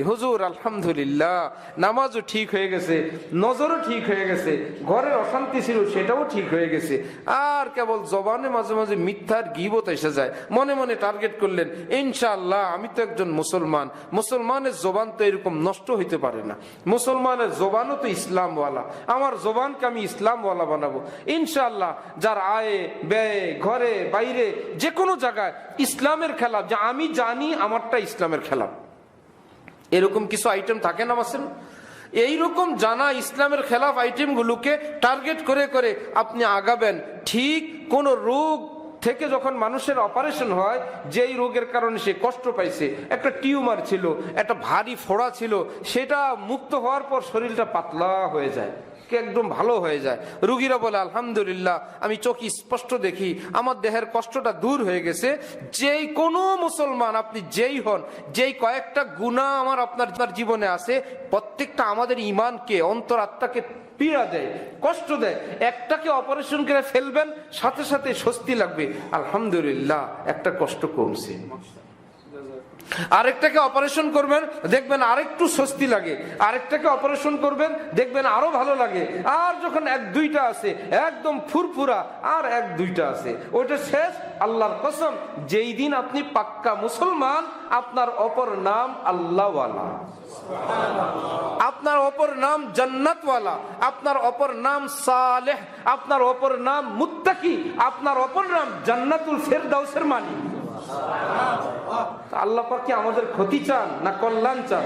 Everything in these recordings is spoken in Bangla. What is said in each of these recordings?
হুজুর, আলহামদুলিল্লাহ, নামাজও ঠিক হয়ে গেছে, নজরও ঠিক হয়ে গেছে, ঘরের অশান্তি ছিল, সেটাও ঠিক হয়ে গেছে। আর কেবল জবানে মাঝে মাঝে মিথ্যার গিবত এসে যায়। মনে মনে টার্গেট করলেন, ইনশাআল্লাহ, আমি তো একজন মুসলমান। মুসলমানের জবান তো এরকম নষ্ট হইতে পারে না। মুসলমানের জবানও তো ইসলামওয়ালা। আমার জবানকে আমি ইসলামওয়ালা বানাবো। ইনশাআল্লাহ, যার আয়ে, ব্যয়ে, ঘরে, বাইরে যে কোনো জায়গায় ইসলামের খেলা, যা আমি জানি আমারটা ইসলামের খেলা। এরকম কিছু আইটেম থাকে না মাসেন এইরকম জানা ইসলামের খেলাফ আইটেমগুলোকে টার্গেট করে করে আপনি আগাবেন। ঠিক কোন রোগ থেকে যখন মানুষের অপারেশন হয়, যেই রোগের কারণে সে কষ্ট পাইছে, একটা টিউমার ছিল, একটা ভারী ফোড়া ছিল, সেটা মুক্ত হওয়ার পর শরীরটা পাতলা হয়ে যায়। কে একদম ভালো হয়ে যায়। রুগীরা বলে, আলহামদুলিল্লাহ, আমি চোখে স্পষ্ট দেখি। আমার দেহের কষ্টটা দূর হয়ে গেছে। যেই কোনো মুসলমান আপনি যেই হন, যেই কয়েকটা গুণা আমার আপনার জীবনে আছে, প্রত্যেকটা আমাদের ইমানকে অন্তর আত্মাকে পীড়া দেয়, কষ্ট দেয়। একটাকে অপারেশন করে ফেলবেন, সাথে সাথে স্বস্তি লাগবে। আলহামদুলিল্লাহ, একটা কষ্ট কমছে। আরেকটাকে অপারেশন করবেন, দেখবেন আরেকটু স্বস্তি লাগে। আরেকটাকে অপারেশন করবেন, দেখবেন আরও ভালো লাগে। আর যখন এক দুইটা আছে, একদম ফুরফুরা, আর এক দুইটা আছে। ওইটা শেষ, আল্লাহর কসম, যেই দিন আপনি পাক্কা মুসলমান, আপনার অপর নাম আল্লাহওয়ালা। আপনার অপর নাম জান্নাতওয়ালা, আপনার অপর নাম সালেহ, আপনার অপর নাম মুত্তাকি, আপনার অপর নাম জান্নাতুল ফেরদাউসের মালিক। তা আল্লাহ পাক কি আমাদের ক্ষতি চান না কল্যাণ চান?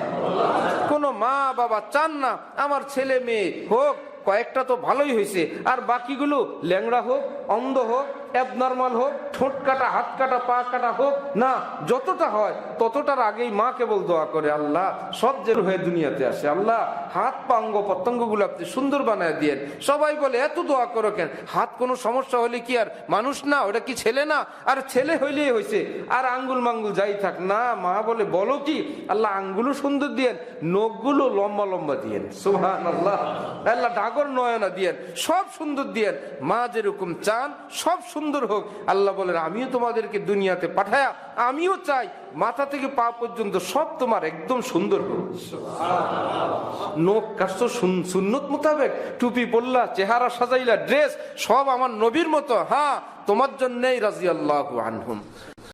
কোন মা বাবা চান না? আমার ছেলে মেয়ে হোক, কয়েকটা তো ভালোই হয়েছে। আর বাকিগুলো ল্যাংড়া হোক, অন্ধ হোক অ্যাবনর্মাল হোক, ঠোঁট কাটা, হাত কাটা, পা কাটা হোক, না, যতটা হয়, ততটার আগেই মা কেবল দোয়া করে, আল্লাহ, সব যে হয়ে দুনিয়াতে আসে। আল্লাহ, হাত পা অঙ্গ প্রত্যঙ্গগুলো আপনি সুন্দর বানায় দিয়েন। সবাই বলে, এত দোয়া করো কেন? হাত কোনো সমস্যা হলে কি আর? মানুষ না, ওটা কি ছেলে না? আর ছেলে হইলেই হয়েছে আর আঙ্গুল মাঙ্গুল যাই থাক, না, মা বলে, বলো কি? আল্লাহ, আঙ্গুলও সুন্দর দিয়েন, নখগুলো লম্বা লম্বা দিয়েন। সুহান আল্লাহ আল্লাহ, ডাগর নয়না দিয়েন, সব সুন্দর দিয়েন। মা যেরকম চান, সব সুন্দর হোক আল্লাহ বলেন আমিও তোমাদেরকে দুনিয়াতে পাঠায়া আমিও চাই মাথা থেকে পা পর্যন্ত সব তোমার একদম সুন্দর হোক। নখ কাস্ত সুন্নত মোতাবেক টুপি পরলা চেহারা সাজাইলা ড্রেস সব আমার নবীর মতো হ্যাঁ তোমার জন্যই রাজি আল্লাহ আনহুম।